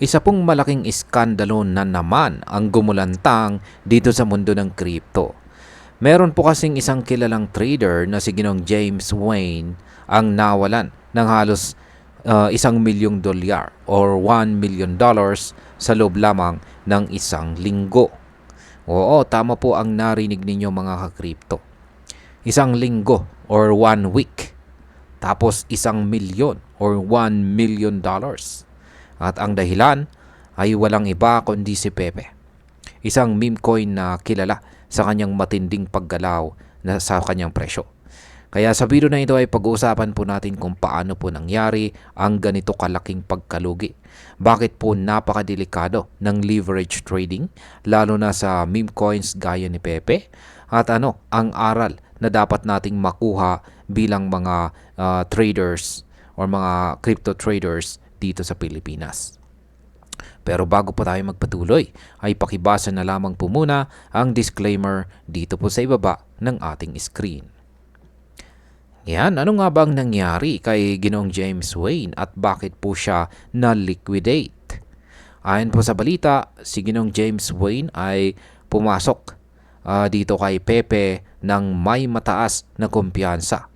Isa pong malaking iskandalo na naman ang gumulantang dito sa mundo ng crypto. Meron po kasing isang kilalang trader na si Ginong James Wayne ang nawalan ng halos uh, isang milyong dolyar or 1 million dollars sa loob lamang ng isang linggo. Oo, tama po ang narinig ninyo mga ka-crypto. Isang linggo or one week. Tapos isang milyon or 1 million dollars. At ang dahilan ay walang iba kundi si Pepe. Isang meme coin na kilala sa kanyang matinding paggalaw na sa kanyang presyo. Kaya sa video na ito ay pag-uusapan po natin kung paano po nangyari ang ganito kalaking pagkalugi. Bakit po napakadelikado ng leverage trading lalo na sa meme coins gaya ni Pepe? At ano ang aral na dapat nating makuha bilang mga uh, traders or mga crypto traders dito sa Pilipinas. Pero bago po tayo magpatuloy, ay pakibasa na lamang po muna ang disclaimer dito po sa ibaba ng ating screen. Yan, ano nga bang nangyari kay Ginong James Wayne at bakit po siya na-liquidate? Ayon po sa balita, si Ginong James Wayne ay pumasok uh, dito kay Pepe ng may mataas na kumpiyansa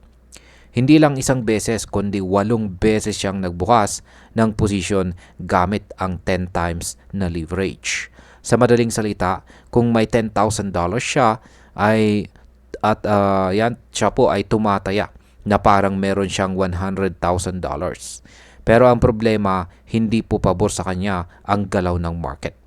hindi lang isang beses kundi walong beses siyang nagbukas ng posisyon gamit ang 10 times na leverage. Sa madaling salita, kung may $10,000 siya ay at uh, yan siya po ay tumataya na parang meron siyang $100,000. Pero ang problema, hindi po pabor sa kanya ang galaw ng market.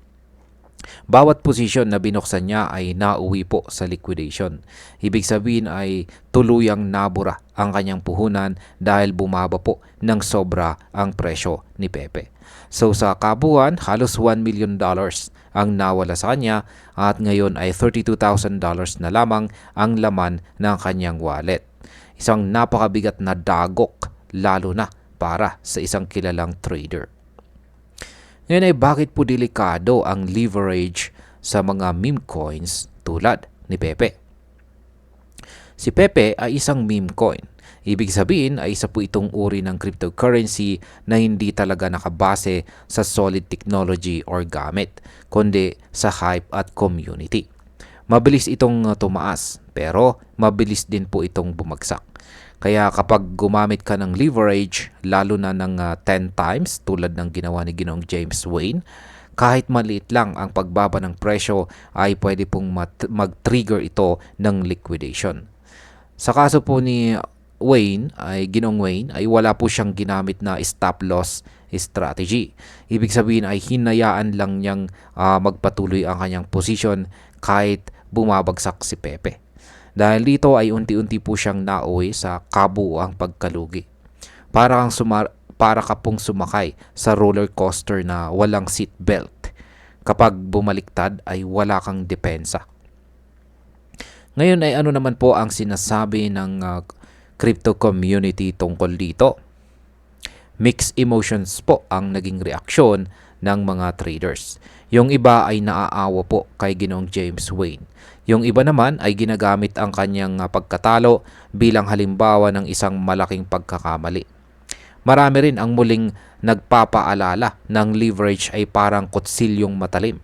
Bawat posisyon na binuksan niya ay nauwi po sa liquidation. Ibig sabihin ay tuluyang nabura ang kanyang puhunan dahil bumaba po ng sobra ang presyo ni Pepe. So sa kabuuan, halos 1 million dollars ang nawala sa kanya at ngayon ay $32,000 na lamang ang laman ng kanyang wallet. Isang napakabigat na dagok lalo na para sa isang kilalang trader. Ngayon ay bakit po delikado ang leverage sa mga meme coins tulad ni Pepe? Si Pepe ay isang meme coin. Ibig sabihin ay isa po itong uri ng cryptocurrency na hindi talaga nakabase sa solid technology or gamit, kundi sa hype at community. Mabilis itong tumaas, pero mabilis din po itong bumagsak. Kaya kapag gumamit ka ng leverage, lalo na ng uh, ah, 10 times tulad ng ginawa ni Ginong James Wayne, kahit maliit lang ang pagbaba ng presyo ay pwede pong mag-trigger ito ng liquidation. Sa kaso po ni Wayne, ay Ginong Wayne, ay wala po siyang ginamit na stop loss strategy. Ibig sabihin ay hinayaan lang niyang uh, magpatuloy ang kanyang position kahit bumabagsak si Pepe. Dahil dito ay unti-unti po siyang nauwi sa kabuuang pagkalugi. Para kang sumar para ka pong sumakay sa roller coaster na walang seat belt. Kapag bumaliktad ay wala kang depensa. Ngayon ay ano naman po ang sinasabi ng uh, crypto community tungkol dito? Mixed emotions po ang naging reaksyon ng mga traders. Yung iba ay naaawa po kay Ginong James Wayne yung iba naman ay ginagamit ang kanyang ah, pagkatalo bilang halimbawa ng isang malaking pagkakamali. Marami rin ang muling nagpapaalala ng leverage ay parang kutsilyong matalim.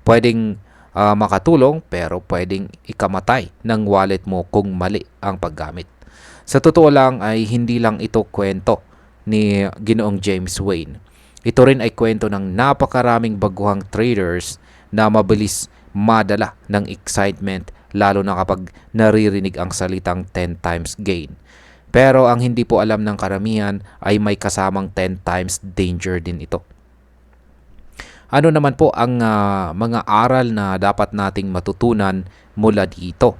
Pwedeng uh, makatulong pero pwedeng ikamatay ng wallet mo kung mali ang paggamit. Sa totoo lang ay hindi lang ito kwento ni Ginoong James Wayne. Ito rin ay kwento ng napakaraming baguhang traders na mabilis madala ng excitement lalo na kapag naririnig ang salitang 10 times gain. Pero ang hindi po alam ng karamihan ay may kasamang 10 times danger din ito. Ano naman po ang uh, mga aral na dapat nating matutunan mula dito?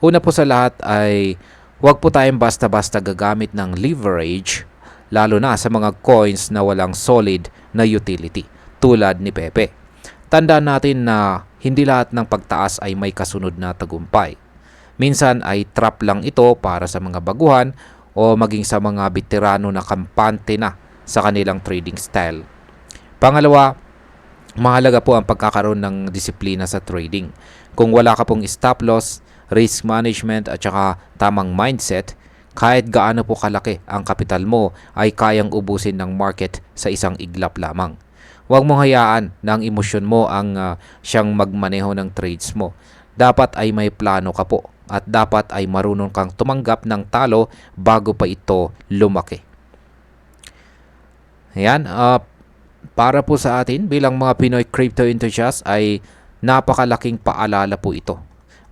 Una po sa lahat ay huwag po tayong basta-basta gagamit ng leverage lalo na sa mga coins na walang solid na utility tulad ni Pepe. Tandaan natin na hindi lahat ng pagtaas ay may kasunod na tagumpay. Minsan ay trap lang ito para sa mga baguhan o maging sa mga veterano na kampante na sa kanilang trading style. Pangalawa, mahalaga po ang pagkakaroon ng disiplina sa trading. Kung wala ka pong stop loss, risk management at saka tamang mindset, kahit gaano po kalaki ang kapital mo ay kayang ubusin ng market sa isang iglap lamang. Huwag mong hayaan na ang emosyon mo ang ah, siyang magmaneho ng trades mo. Dapat ay may plano ka po at dapat ay marunong kang tumanggap ng talo bago pa ito lumaki. Ayan, ah, para po sa atin bilang mga Pinoy crypto enthusiasts ay napakalaking paalala po ito.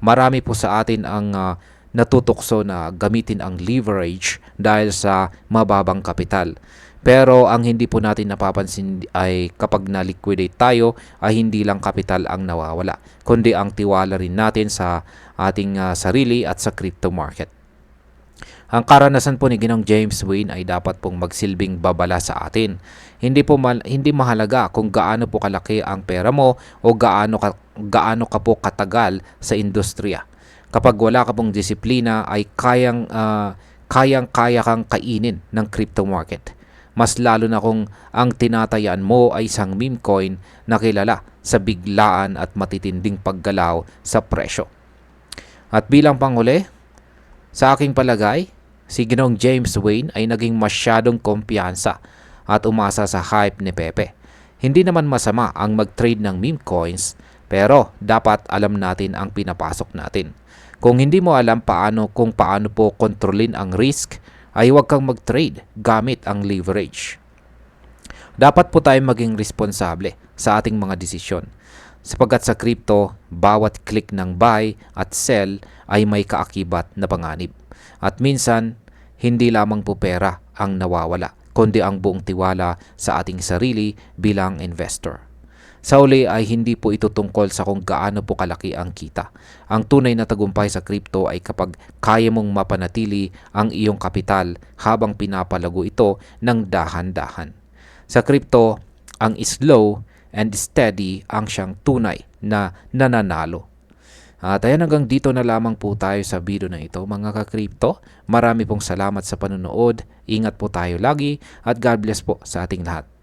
Marami po sa atin ang ah, natutukso na gamitin ang leverage dahil sa mababang kapital. Pero ang hindi po natin napapansin ay kapag na-liquidate tayo ay hindi lang kapital ang nawawala, kundi ang tiwala rin natin sa ating ah, sarili at sa crypto market. Ang karanasan po ni Ginong James Wayne ay dapat pong magsilbing babala sa atin. Hindi po mal- hindi mahalaga kung gaano po kalaki ang pera mo o gaano ka, gaano ka po katagal sa industriya. Kapag wala ka pong disiplina ay kayang ah, kayang kaya kang kainin ng crypto market. Mas lalo na kung ang tinatayaan mo ay isang meme coin na kilala sa biglaan at matitinding paggalaw sa presyo. At bilang panghuli, sa aking palagay, si Ginong James Wayne ay naging masyadong kumpiyansa at umasa sa hype ni Pepe. Hindi naman masama ang mag-trade ng meme coins, pero dapat alam natin ang pinapasok natin. Kung hindi mo alam paano kung paano po kontrolin ang risk, ay huwag kang mag-trade gamit ang leverage. Dapat po tayo maging responsable sa ating mga desisyon. Sapagkat sa crypto, bawat click ng buy at sell ay may kaakibat na panganib. At minsan, hindi lamang po pera ang nawawala, kundi ang buong tiwala sa ating sarili bilang investor. Sa uli ay hindi po ito tungkol sa kung gaano po kalaki ang kita. Ang tunay na tagumpay sa crypto ay kapag kaya mong mapanatili ang iyong kapital habang pinapalago ito ng dahan-dahan. Sa crypto, ang slow and steady ang siyang tunay na nananalo. At ayan hanggang dito na lamang po tayo sa video na ito mga ka-crypto. Marami pong salamat sa panonood. Ingat po tayo lagi at God bless po sa ating lahat.